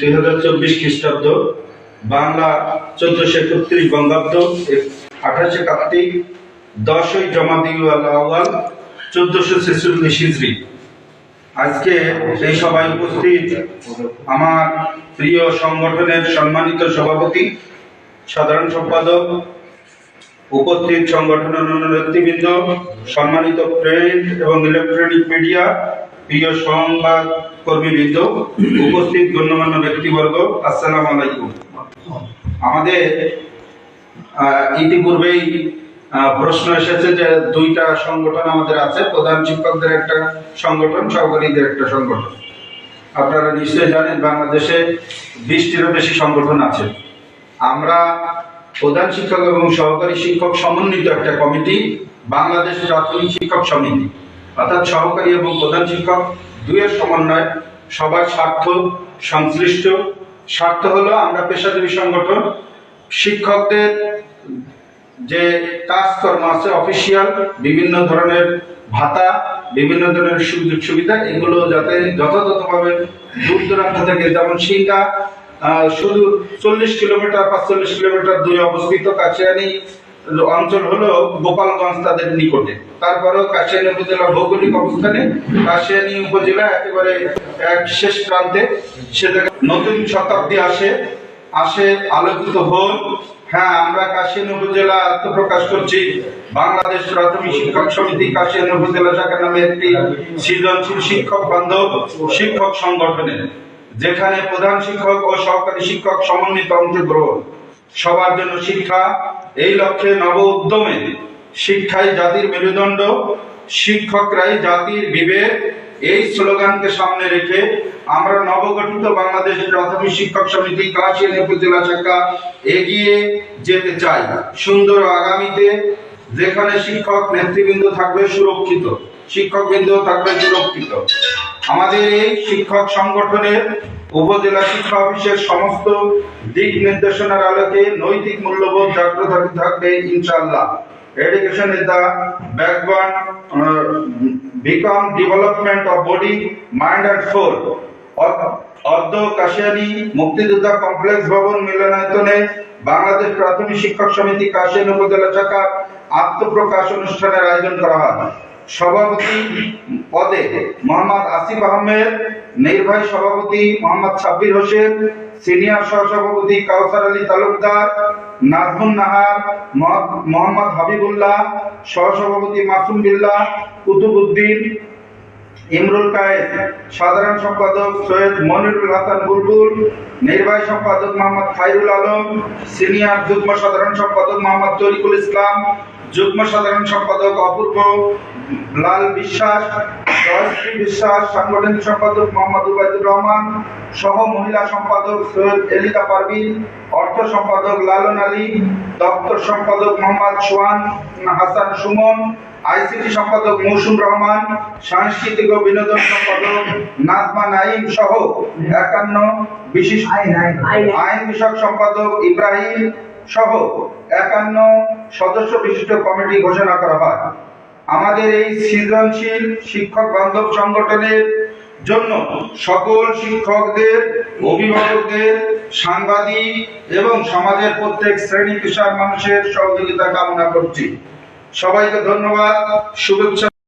দুই হাজার চব্বিশ খ্রিস্টাব্দ, বাংলা চোদ্দশো একত্রিশ বঙ্গাব্দ আঠাশে কার্তিক দশই জমাদিউল আউয়াল, চোদ্দশো ছেচল্লিশ হিজড়ি আজকে এই সভায় উপস্থিত আমার প্রিয় সংগঠনের সম্মানিত সভাপতি, সাধারণ সম্পাদক, উপস্থিত সংগঠনের নেতৃবৃন্দ, সম্মানিত প্রিন্ট এবং ইলেকট্রনিক মিডিয়া প্রিয় সংবাদ কর্মীবৃন্দ, উপস্থিত গণ্যমান্য ব্যক্তিবর্গ, আসসালামু আলাইকুম। আমাদের ইতিপূর্বেই প্রশ্ন এসেছে যে দুইটা সংগঠন আমাদের আছে, প্রধান শিক্ষকদের একটা সংগঠন, সহকারীদের একটা সংগঠন। আপনারা নিশ্চয়ই জানেন, বাংলাদেশে বিশটিরও বেশি সংগঠন আছে। আমরা প্রধান শিক্ষক এবং সহকারী শিক্ষক সমন্বিত একটা কমিটি, বাংলাদেশ প্রাথমিক শিক্ষক সমিতি। অর্থাৎ সহকারী এবং প্রধান শিক্ষক দুয়ের সমন্বয়, সবার স্বার্থ সংশ্লিষ্ট। স্বার্থ হলো আমরা পেশাজীবী সংগঠন, শিক্ষকদের যে কাজকর্ম আছে, অফিসিয়াল, বিভিন্ন ধরনের ভাতা, বিভিন্ন ধরনের সুযোগ সুবিধা, এগুলো যাতে যথাযথভাবে দূর দূরান্ত থেকে, যেমন সিঙ্গা শুধু চল্লিশ কিলোমিটার, পাঁচচল্লিশ কিলোমিটার দূরে অবস্থিত কাশিয়ানি অঞ্চল হলো গোপালগঞ্জ তাদের নিকটে। তারপরেও কাশিয়ানি উপজেলা ভৌগোলিক অবস্থানে কাশিয়ানি উপজেলা একেবারে এক শেষ প্রান্তে সেটা নতুন শতাব্দী আসে আসে আলোকিত হল। হ্যাঁ আমরা কাশিয়ানী উপজেলা আত্মপ্রকাশ করছি। বাংলাদেশ প্রাথমিক শিক্ষক সমিতি কাশিয়ানী উপজেলা শাখা নামে একটি সৃজনশীল শিক্ষক বান্ধব, শিক্ষক সংগঠনের, যেখানে প্রধান শিক্ষক ও সহকারী শিক্ষক সমন্বিত অংশগ্রহণ। সবার জন্য শিক্ষা এই লক্ষ্যে নব উদ্যমে শিক্ষাই জাতির মেরুদণ্ড, শিক্ষকরাই জাতির বিবেক, এই স্লোগানকে সামনে রেখে আমরা নবগঠিত বাংলাদেশ প্রাথমিক শিক্ষক সমিতি কাশিয়ানী উপজেলা শাখা এগিয়ে যেতে চাই। সুন্দর আগামীতে যেখানে শিক্ষক নেতৃবৃন্দ থাকবে সুরক্ষিত, শিক্ষকবৃন্দ থাকবে সুরক্ষিত। আমাদের এই শিক্ষক সংগঠনের উপজেলা শিক্ষা অফিসের সমস্ত দিক নির্দেশনার আলোকে নৈতিক মূল্যবোধ জাগ্রত থাকবে ইনশাল্লাহ the backbone uh, become development of body mind and soul. অদ- অর্ধ কাশিয়ানি মুক্তিযোদ্ধা কমপ্লেক্স ভবন মিলনায়তনে বাংলাদেশ প্রাথমিক শিক্ষক সমিতি কাশিয়ানি উপজেলা শাখা আত্মপ্রকাশ অনুষ্ঠানের আয়োজন করা হয়। সভাপতি পদে মোহাম্মদ আসিফ আহমেদ নির্বাহী সভাপতি মোহাম্মদ সাব্বির হোসেন, সিনিয়র সহসভাপতি কাউসার আলী তালুকদার, নাজমুন নাহার মোহাম্মদ হাবিবুল্লাহ, সহসভাপতি মাসুম বিল্লাহ কুতুবুদ্দিন ইমরুল কায়েদ সাধারণ সম্পাদক সৈয়দ মনিরুল হাসান বুলবুল নির্বাহী সম্পাদক মোহাম্মদ খাইরুল আলম, সিনিয়র যুগ্ম সাধারণ সম্পাদক মোহাম্মদ তরিকুল ইসলাম, যুগ্ম সাধারণ সম্পাদক অপূর্ব লাল বিশ্বাস বিশ্বাস সাংগঠনিক সম্পাদক মোহাম্মদ উবাইদুর রহমান সহ মহিলা সম্পাদক সৈয়দ এলিকা পারভিন অর্থ সম্পাদক লালন আলী দপ্তর সম্পাদক মোহাম্মদ সোহান হাসান সুমন আইসিটি সম্পাদক মৌসুম রহমান সাংস্কৃতিক ও বিনোদন সম্পাদক নাজমা নাইম সহ একান্ন বিশিষ্ট আইন বিষয়ক সম্পাদক ইব্রাহিম সহ একান্ন সদস্য বিশিষ্ট কমিটি ঘোষণা করা হয়। আমাদের এই সৃজনশীল শিক্ষক বান্ধব সংগঠনের জন্য সকল শিক্ষকদের, অভিভাবকদের, সাংবাদিক এবং সমাজের প্রত্যেক শ্রেণি পেশার মানুষের সহযোগিতা কামনা করছি। সবাইকে ধন্যবাদ, শুভেচ্ছা